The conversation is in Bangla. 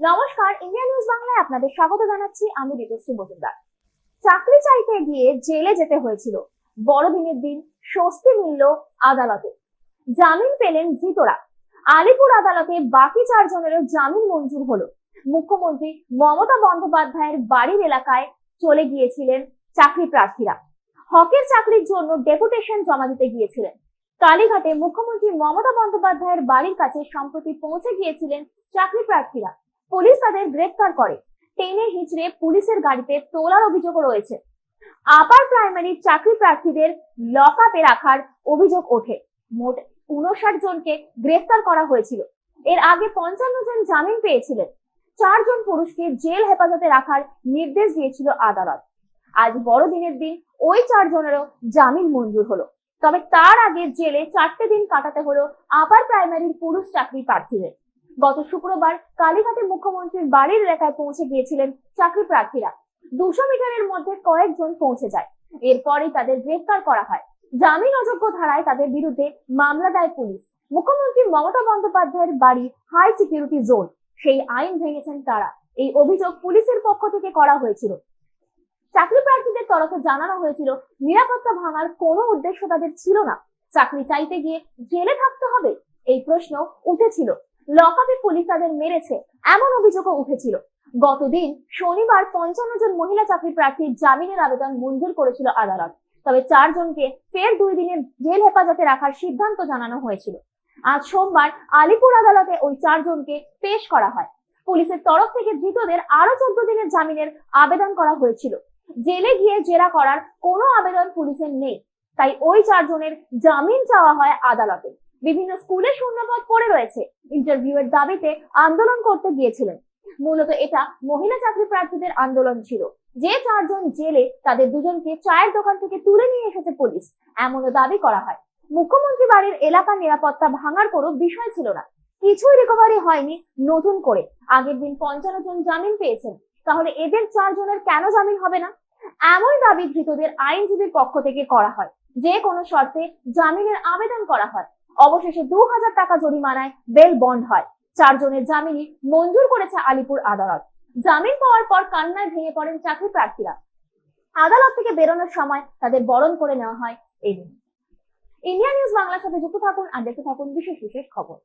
নমস্কার, ইন্ডিয়া নিউজ বাংলায় আপনাদের স্বাগত জানাচ্ছি। আমি ঋতুশ্রী মজুমদার। চাকরি চাইতে গিয়ে জেলে যেতে হয়েছিল। বড়দিনের দিন স্বস্তি মিলল আদালতে। জামিন পেলেন ধৃতরা। আলিপুর আদালতে বাকি চারজনেরও জামিন মঞ্জুর হলো। মুখ্যমন্ত্রী মমতা বন্দ্যোপাধ্যায়ের বাড়ির এলাকায় চলে গিয়েছিলেন চাকরি প্রার্থীরা হকের চাকরির জন্য ডেপুটেশন জমা দিতে গিয়েছিলেন। কালীঘাটে মুখ্যমন্ত্রী মমতা বন্দ্যোপাধ্যায়ের বাড়ির কাছে সম্প্রতি পৌঁছে গিয়েছিলেন চাকরি প্রার্থীরা পুলিশ তাদের গ্রেফতার করে। টেনে হিচড়ে পুলিশের গাড়িতে তোলার অভিযোগও রয়েছে। আপার প্রাইমারি চাকরি প্রার্থীদের লক আপে রাখার অভিযোগ ওঠে। মোট উনষাট জনকে গ্রেফতার করা হয়েছিল। এর আগে পঞ্চান্ন জন জামিন পেয়েছিলেন। চারজন পুরুষকে জেল হেফাজতে রাখার নির্দেশ দিয়েছিল আদালত। আজ বড়দিনের দিন ওই চারজনেরও জামিন মঞ্জুর হলো। তবে তার আগে জেলে চারটে দিন কাটাতে হলো আপার প্রাইমারির পুরুষ চাকরি প্রার্থীদের। গত শুক্রবার কালীঘাটে মুখ্যমন্ত্রীর বাড়ির এলাকায় পৌঁছে গিয়েছিলেন চাকরি প্রার্থীরা। দুশো মিটারের মধ্যে কয়েকজন পৌঁছে যায়। এরপরই তাদের গ্রেফতার করা হয়। জামিন অযোগ্য ধারায় তাদের বিরুদ্ধে মামলা দেয় পুলিশ। মুখ্যমন্ত্রী মমতা বন্দ্যোপাধ্যায়ের বাড়ি হাই সিকিউরিটি জোন। সেই আইন ভেঙেছেন তারা। এই অভিযোগ পুলিশের পক্ষ থেকে করা হয়েছিল। চাকরি প্রার্থীদের তরফে জানানো হয়েছিল, নিরাপত্তা ভাঙার কোনো উদ্দেশ্য তাদের ছিল না। চাকরি চাইতে গিয়ে জেলে থাকতে হবে? এই প্রশ্ন উঠেছিল। লকআপে পুলিশ তাদের মেরেছে এমন অভিযোগও উঠেছিল। গতদিন শনিবার পঞ্চান্ন জন মহিলা চাকরি প্রার্থীর জামিনের আবেদন মঞ্জুর করেছিল আদালত। তবে চারজনকে ফের দুই দিনের জেল হেফাজতে রাখার সিদ্ধান্ত জানানো হয়েছিল। আজ সোমবার আলিপুর আদালতে ওই চারজনকে পেশ করা হয়। পুলিশের তরফ থেকে ধৃতদের আরও চোদ্দ দিনের জামিনের আবেদন করা হয়েছিল। জেলে গিয়ে জেরা করার কোনো আবেদন পুলিশের নেই। তাই ওই চারজনের জামিন চাওয়া হয় আদালতে। বিভিন্ন স্কুলে শূন্যপদ পড়ে রয়েছে। ইন্টারভিউয়ের দাবিতে আন্দোলন করতে গিয়েছিলেন। মূলত এটা মহিলা চাকরি প্রার্থীদের আন্দোলন ছিল। যে চারজন জেলে তাদের দুজনকে চায়ের দোকান থেকে তুলে নিয়ে এসেছে পুলিশ। এমনও দাবি করা হয়। মুখ্যমন্ত্রী বাড়ির এলাকার নিরাপত্তা ভাঙার কোনো বিষয় ছিল না। কিছুই রিকভারি হয়নি নতুন করে। আগের দিন পঞ্চান্ন জন জামিন পেয়েছেন। তাহলে এদের চারজনের কেন জামিন হবে না? এমন দাবি ধৃতদের আইনজীবীর পক্ষ থেকে করা হয়। যে কোনো শর্তে জামিনের আবেদন করা হয়। অবশেষে দু হাজার টাকা জরিমানায় বেল বন্ড হয়। চারজনের জামিনই মঞ্জুর করেছে আলিপুর আদালত। জামিন পাওয়ার পর কান্নায় ভেঙে পড়েন চাকরি প্রার্থীরা আদালত থেকে বেরোনোর সময় তাদের বরণ করে নেওয়া হয় এই দিন ইন্ডিয়া নিউজ বাংলার সাথে যুক্ত থাকুন আর দেখতে থাকুন বিশেষ বিশেষ খবর।